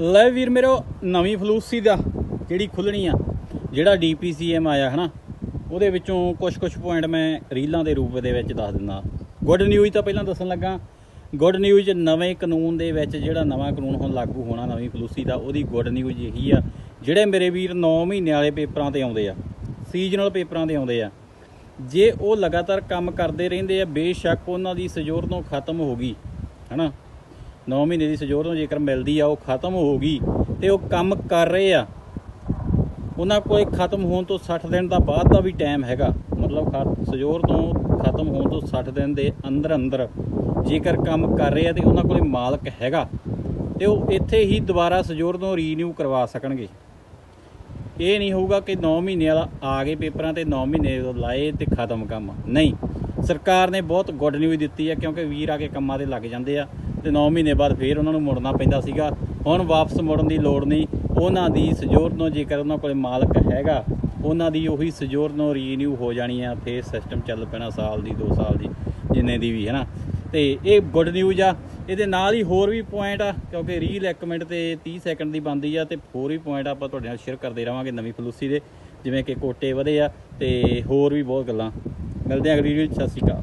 ਲੈ ਵੀਰ ਮੇਰੋ, ਨਵੀਂ ਫਲੂਸੀ ਦਾ ਜਿਹੜੀ ਖੁੱਲਣੀ ਆ, ਜਿਹੜਾ ਡੀਪੀਸੀਐਮ ਆਇਆ ਹਨਾ, ਉਹਦੇ ਵਿੱਚੋਂ ਕੁਝ ਕੁਝ ਪੁਆਇੰਟ ਮੈਂ ਰੀਲਾਂ ਦੇ ਰੂਪ ਦੇ ਵਿੱਚ ਦੱਸ ਦਿੰਦਾ। ਗੁੱਡ ਨਿਊਜ਼ ਤਾਂ ਪਹਿਲਾਂ ਦੱਸਣ ਲੱਗਾ। ਗੁੱਡ ਨਿਊਜ਼ ਨਵੇਂ ਕਾਨੂੰਨ ਦੇ ਵਿੱਚ ਜਿਹੜਾ ਨਵਾਂ ਕਾਨੂੰਨ ਹੁਣ ਲਾਗੂ ਹੋਣਾ ਨਵੀਂ ਫਲੂਸੀ ਦਾ, ਉਹਦੀ ਗੁੱਡ ਨਿਊਜ਼ ਇਹੀ ਆ, ਜਿਹੜੇ ਮੇਰੇ ਵੀਰ 9 ਮਹੀਨੇ ਵਾਲੇ ਪੇਪਰਾਂ ਤੇ ਆਉਂਦੇ ਆ ਸੀਜ਼ਨਲ ਪੇਪਰਾਂ ਤੇ ਆਉਂਦੇ ਆ, ਜੇ ਉਹ ਲਗਾਤਾਰ ਕੰਮ ਕਰਦੇ ਰਹਿੰਦੇ ਆ, ਬੇਸ਼ੱਕ ਉਹਨਾਂ ਦੀ ਸਜੋਰ ਤੋਂ ਖਤਮ ਹੋ ਗਈ, ਹਨਾ। 9 ਮਹੀਨੇ ਦੀ ਸਜੋਰ ਤੋਂ ਜੇਕਰ ਮਿਲਦੀ ਆ, ਉਹ ਖਤਮ ਹੋ ਗਈ ਤੇ ਉਹ ਕੰਮ ਕਰ ਰਹੇ ਆ। ਉਹਨਾਂ ਕੋਲ ਖਤਮ ਹੋਣ ਤੋਂ 60 ਦਿਨ ਦਾ ਬਾਅਦ ਦਾ ਵੀ ਟਾਈਮ ਹੈਗਾ। ਮਤਲਬ ਖ- ਸਜੋਰ ਤੋਂ ਖਤਮ ਹੋਣ ਤੋਂ 60 ਦਿਨ ਦੇ ਅੰਦਰ ਅੰਦਰ ਜੇਕਰ ਕੰਮ ਕਰ ਰਹੇ ਆ ਤੇ ਉਹਨਾਂ ਕੋਲੇ ਮਾਲਕ ਹੈਗਾ, ਤੇ ਉਹ ਇੱਥੇ ਹੀ ਦੁਬਾਰਾ ਸਜੋਰ ਤੋਂ ਰੀਨਿਊ ਕਰਵਾ ਸਕਣਗੇ। ਇਹ ਨਹੀਂ ਹੋਊਗਾ ਕਿ 9 ਮਹੀਨੇ ਵਾਲਾ ਆ ਗਏ ਪੇਪਰਾਂ ਤੇ 9 ਮਹੀਨੇ ਲਾਏ ਤੇ ਖਤਮ ਕੰਮ। ਨਹੀਂ। ਸਰਕਾਰ ਨੇ ਬਹੁਤ ਗੁੱਡ ਨਿਊਜ਼ ਦਿੱਤੀ ਹੈ ਕਿਉਂਕਿ ਵੀਰ ਆ ਕੇ ਕੰਮਾਂ ਤੇ ਲੱਗ ਜਾਂਦੇ ਆ ਤੇ 9 ਮਹੀਨੇ ਬਾਅਦ ਫੇਰ ਉਹਨਾਂ ਨੂੰ ਮੁੜਨਾ ਪੈਂਦਾ ਸੀਗਾ। ਹੁਣ ਵਾਪਸ ਮੁੜਨ ਦੀ ਲੋੜ ਨਹੀਂ। ਉਹਨਾਂ ਦੀ ਸਜੋਰ ਨੂੰ ਜੇਕਰ ਉਹਨਾਂ ਕੋਲੇ ਮਾਲਕ ਹੈਗਾ, ਉਹਨਾਂ ਦੀ ਉਹੀ ਸਜੋਰ ਨੂੰ ਰੀਨਿਊ ਹੋ ਜਾਣੀ ਆ। ਫੇਰ ਸਿਸਟਮ ਚੱਲ ਪੈਣਾ ਸਾਲ ਦੀ 2 ਸਾਲ ਦੀ, ਜਿੰਨੇ ਦੀ ਵੀ, ਹੈ ਨਾ। ਤੇ ਇਹ ਗੁੱਡ ਨਿਊਜ਼ ਆ। ਇਹਦੇ ਨਾਲ ਹੀ ਹੋਰ ਵੀ ਪੁਆਇੰਟ ਆ, ਕਿਉਂਕਿ ਰੀਲ 1 ਮਿੰਟ ਤੇ 30 ਸੈਕਿੰਡ ਦੀ ਬਣਦੀ ਆ ਤੇ ਹੋਰ ਵੀ ਪੁਆਇੰਟ ਆਪਾਂ ਤੁਹਾਡੇ ਨਾਲ ਸ਼ੇਅਰ ਕਰਦੇ ਰਵਾਂਗੇ ਨਵੀਂ ਫਲੂਸੀ ਦੇ, ਜਿਵੇਂ ਕਿ ਕੋਟੇ ਵਧੇ ਆ ਤੇ ਹੋਰ ਵੀ ਬਹੁਤ ਗੱਲਾਂ ਮਿਲਦੇ ਹਾਂ ਅਗਲੀ ਵੀਡੀਓ ਸਤਿ ਸ਼੍ਰੀ ਅਕਾਲ।